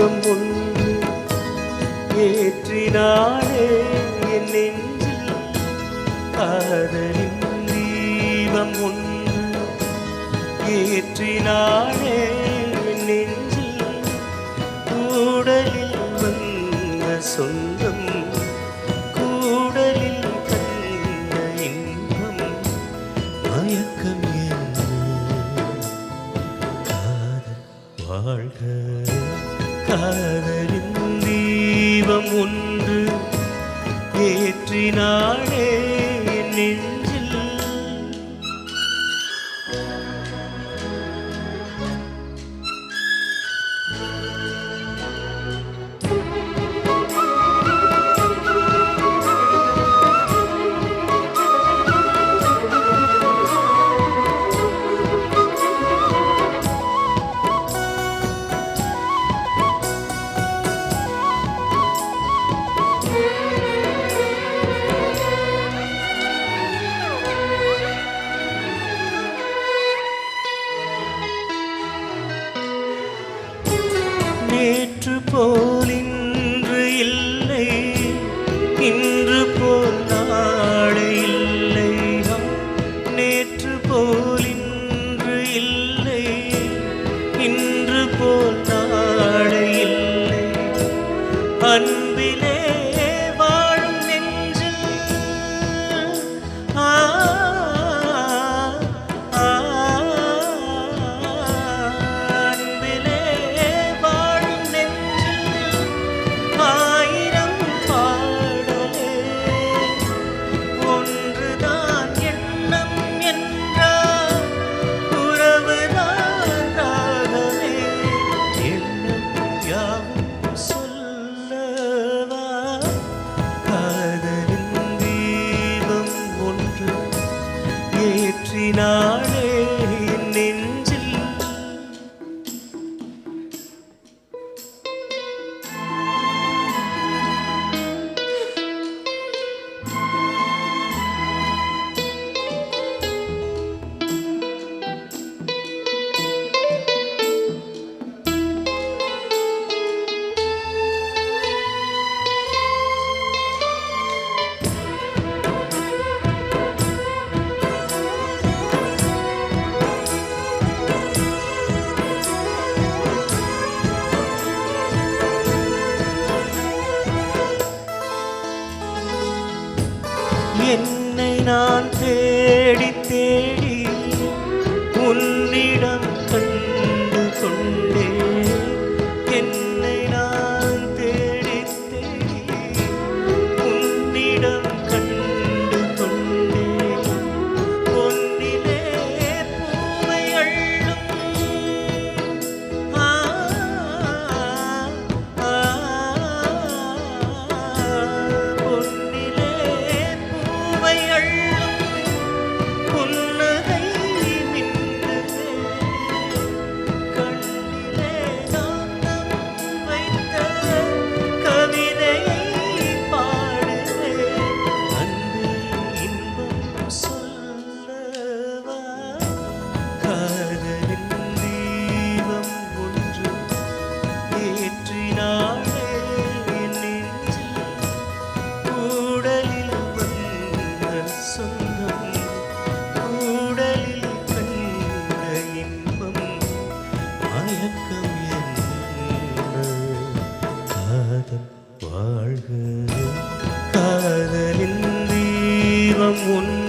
காதலின் ஒன்று ஏற்றினாளே என் நெஞ்சில் காதலின் தீபம் ஒன்று ஏற்றினாளே என் நெஞ்சில் கூடலில் வந்த சொந்தம் கூடலில் கண்ட இன்பம் மயக்கம் என்ன வாழ்க. காதலின் தீபம் ஒன்று ஏற்றினாள். நேற்று போல் இன்று இல்லை. இன்று போல் நாளை இல்லை. நேற்று போல் இன்று இல்லை. இன்று போல் நாளை இல்லை. அன்பிலே ஏற்றினாளே என் என்னை நான் தேடி தேடி மயக்கம் காதல் வாழ்க. காதலின் தீபம் ஏற்றினாள்